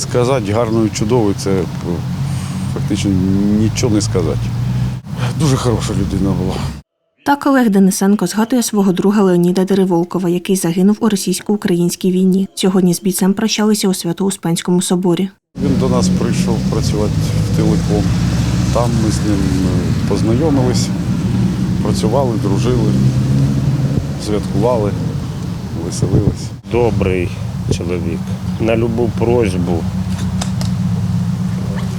Сказати гарною чудовою це фактично нічого не сказати. Дуже хороша людина була. Так Олег Денисенко згадує свого друга Леоніда Дереволкова, який загинув у російсько-українській війні. Сьогодні з бійцем прощалися у Свято-Успенському соборі. Він до нас прийшов працювати в телеком. Там ми з ним е, познайомились, працювали, дружили, святкували, веселились. добрий чоловік. На любу просьбу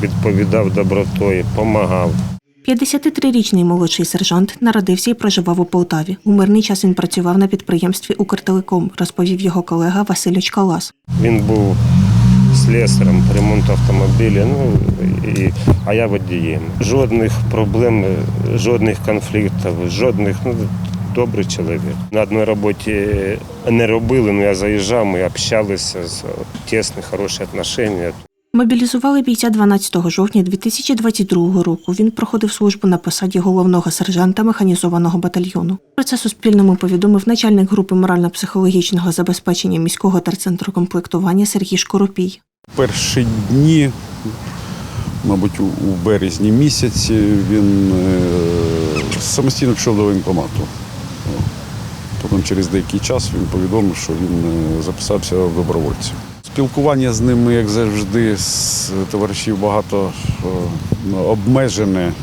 відповідав добротою, допомагав. 53-річний молодший сержант народився і проживав у Полтаві. У мирний час він працював на підприємстві Укртелеком, розповів його колега Василь Очкалас. Він був слесарем по ремонту автомобіля, ну, і, а я водієм. Жодних проблем, жодних конфліктів, жодних, ну, добрий чоловік. На одній роботі не робили, але я заїжджав, ми общалися, з- тісні, хороші відношення. Мобілізували бійця 12 жовтня 2022 року. Він проходив службу на посаді головного сержанта механізованого батальйону. Про це Суспільному повідомив начальник групи морально-психологічного забезпечення міського терцентру комплектування Сергій Шкоропій. Перші дні, мабуть, у, у березні місяці він е, самостійно пішов до воєнкомату. Через деякий час він повідомив, що він е, записався в добровольці. Спілкування з ними, як завжди, з товаришів багато е, ну, обмежене,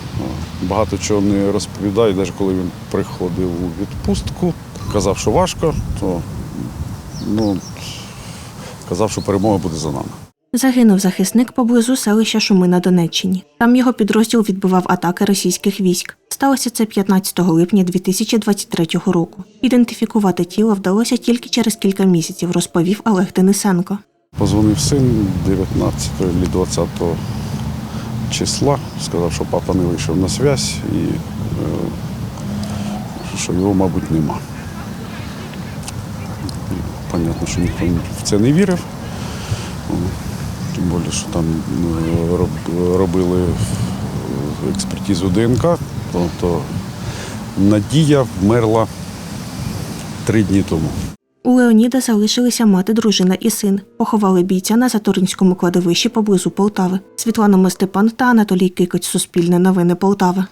багато чого не розповідає. Навіть коли він приходив у відпустку, казав, що важко, то ну, казав, що перемога буде за нами. Загинув захисник поблизу селища Шуми на Донеччині. Там його підрозділ відбивав атаки російських військ. Сталося це 15 липня 2023 року. Ідентифікувати тіло вдалося тільки через кілька місяців, розповів Олег Денисенко. Позвонив син 19 чи 20 числа, сказав, що папа не вийшов на зв'язь і е, що його, мабуть, нема. Понятно, що ніхто в це не вірив. Тим більше, що там е, робили експертизу ДНК, тобто Надія вмерла три дні тому. У Леоніда залишилися мати, дружина і син. Поховали бійця на Заторинському кладовищі поблизу Полтави. Світлана Мостепан та Анатолій Кикоць. Суспільне новини Полтава.